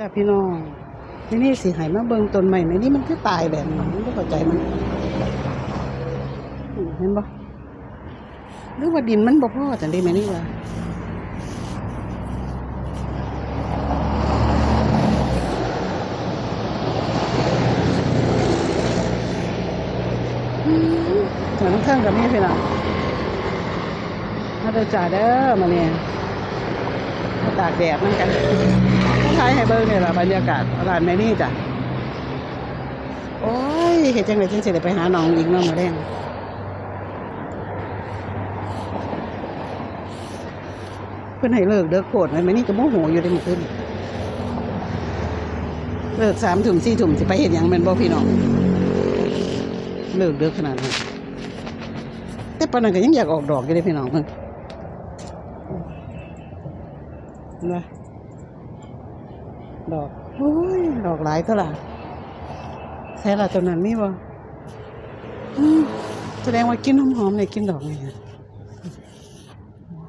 จ้าพี่น้องที่นี่สิใหายมาเบิงต้นใหม่ไหมนี่มันคือตายแบบนี้ไม่เข้าใจมันเห็นบ่หรือว่าดินมันบ่พอจังได้ไหมนี่ว่าถึงเครื่งกับนี่พี่น้องมาเด้อจ่าเด้อมาเนี่ยมาตากแดดนั่นกัน ให้เบิ่งนี่ล่ะบรรยากาศร้านแม่นี่จ้ะโอ้ยเฮ็ดจังไดจังสิได้ไปหาน้องอีกน้องมาแดงเพิ่นให้เลิกเด้อโคตรแม่นี่ก็โมโหอยู่ได้มื้อคืนเลิก3ทุ่ม4ทุ่มสิไปเฮ็ดหยังแม่นบ่พี่น้องเลิกเด้อขนาดนั้นแต่ปานนั้นก็ยังอยากออกดอกอยู่เด้พี่น้องเพิ่นนบ่ ดอกโอ้ยดอกหลายเท่าไหร่ใช่ละตัวนั้นมีบ่อืมแสดงว่ากินหอมๆเนี่ยกินดอกนี่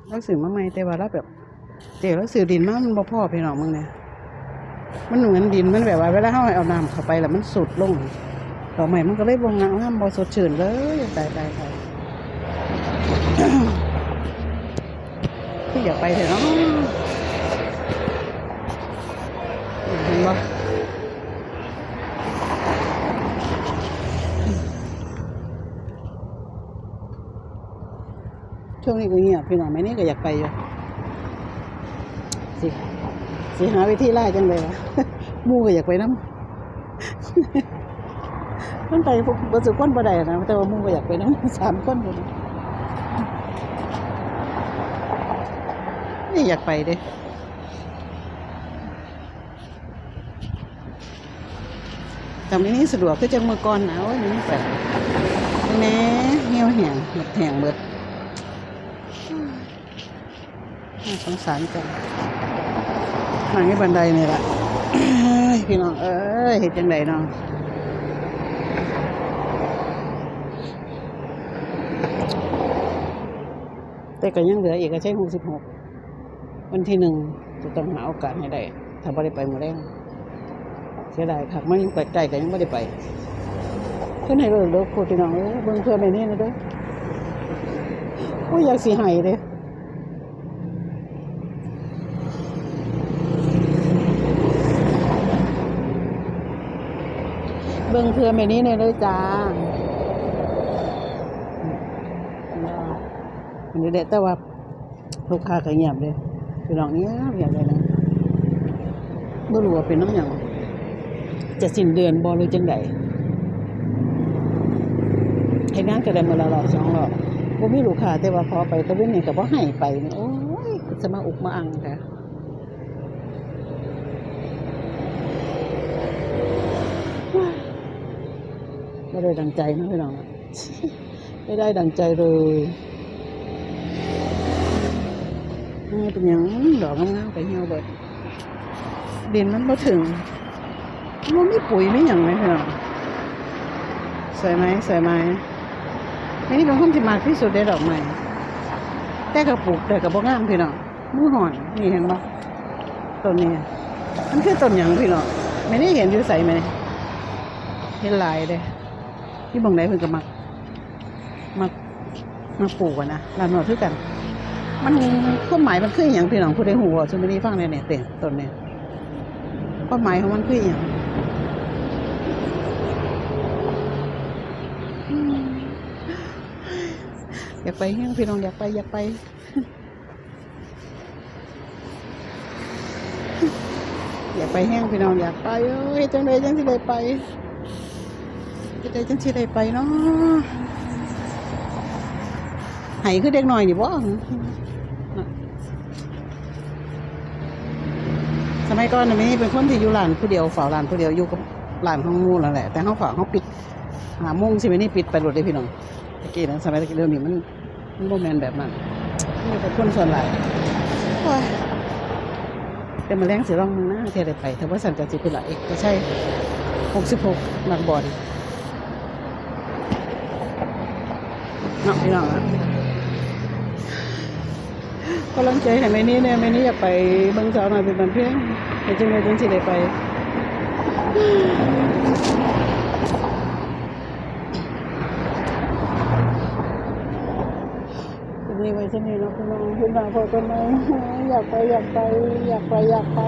แล้วสื่อมาใหม่แต่ว่าแล้วแบบเดี๋ยวแล้วสื่อดินมากมันบ่พอพี่น้องมึงเนี่ยมันเหมือนดินมันแบบว่าเวลาเฮาเอาน้ำเข้าไปแล้วมันสุดลงดอกใหม่มันก็เลยบ่งามงามบ่สดชื่นเลยตายตายตายที่อยากไปเถอะเนาะ ช่วงนี้ก็เงียบพี่น้องไม่นี่ก็อยากไปอยู่สิสิหาวิธีไล่จังเลยวะมู่ก็อยากไปน้ำมันไปพวกบสุคนบ่ได้นะแต่ว่ามู่ก็อยากไปน้ำสามคนอยู่นะนี่อยากไปเด้แต่ไม่นี่สะดวกคือจังเมื่อก่อนนะโอ้ยมันแบบแหน่เหี่ยวแห้งหมดแห้งเบิดน่า สงสารจังนั่งให้บันไดนี่แหละพี่น้อง เอ้ยเห็นจังไดเนาะแต่ก็ยังเหลืออีกก็ใช้หกสิบหกวันที่หนึ่งจะต้องหาโอกาสให้ได้ถ้าไม่ได้ไปมือแรงเสียดายค่ะมันยังไปไกลกันยังไม่ได้ไปเพื่อนให้เลยเด้อพูดพี่น้องเอ้ยเบิ่งเพื่อนในนี้นะเด้อโอ้ยอยากสีหายเลย เบิ่งเพื่อนในนี้เนี่ยเลยจ้าอันนี้แหละแต่ว่าลูกค้าก็เงียบเลยพี่น้องเงียบเงียบเลยนะไม่รู้ว่าเป็นน้ำหยังจะสิ้นเดือนบอหรือจังใดเห็นงานก็ได้มาละรอสองรอบบ่มีลูกค้าแต่ว่าพอไปตะเวนนี่ก็บ่ให้ไปนี่โอ้ยจะมาอุกมาอังค่ะ ไม่ได้ดังใจนะพี่น้องไม่ได้ดังใจเลยเป็นหยังดอกงามๆไปเหี่ยวเบิดดินมันบ่ถึงมันไม่ปุ๋ยไม่หยังเลยพี่น้องสวยไหมสวยไหมอันนี้เป็นคนที่มากที่สุดในดอกไม้แต่ก็ปลูกแต่ก็บ่งามพี่น้องมือห่อนนี่เห็นบ่ต้นนี้มันคือต้นหยังพี่น้องไม่ได้เห็นอยู่ใส่ไหมเห็นลายเด้ ที่บางไหนเพิ่นก็มักมักมาปลูกอะนะลานนอคือกัน มันความหมายมันคืออย่างพี่น้องผู้ใดหูว่าซุไม่ได้ฟังเนี่ยเนี่ยเต็ต้นเนี่ยความหมายของมันคืออย่างอยากไปแห้งพี่น้องอยากไปอยากไปอยากไปแห้งพี่น้องอยากไปเอ้ยจังใดจังสิได้ไป จังใดจังสิได้ไปเนาะไหคือเด็กน้อยนี่บ่สมัยก่อนน่ะแม่เป็นคนที่อยู่ร้านผู้เดียวเฝ้าร้านผู้เดียวอยู่กับร้านของมู่นั่นแหละ แต่เฮาฝากเฮาปิดหาโมงสิไม่นี่ปิดไปรถเลยพี่น้องตะกี้นะสมัยตะกี้เดี๋ยวนี้มันมันโมแมนแบบนั้นนี่เป็นคนส่วนหลายโอ้ยแต่มาแรงเสิลองมึงนะเที่ยวได้ไปแต่ว่าสันจะสิเป็นหลายก็ใช่หกสิบหกนักบอล เนาะพี่น้องกำลังใจให้แม่นี่เนี่ยแม่นี่อยากไปเบิ่งสาวหน่อยเป็นบันเพียงไปจังเลยจังสิได้ไปนนี้ไว้ที่นี่เนาะพี่น้องพี่น้องพอกันไหมอยากไปอยากไป อยากไปอยากไป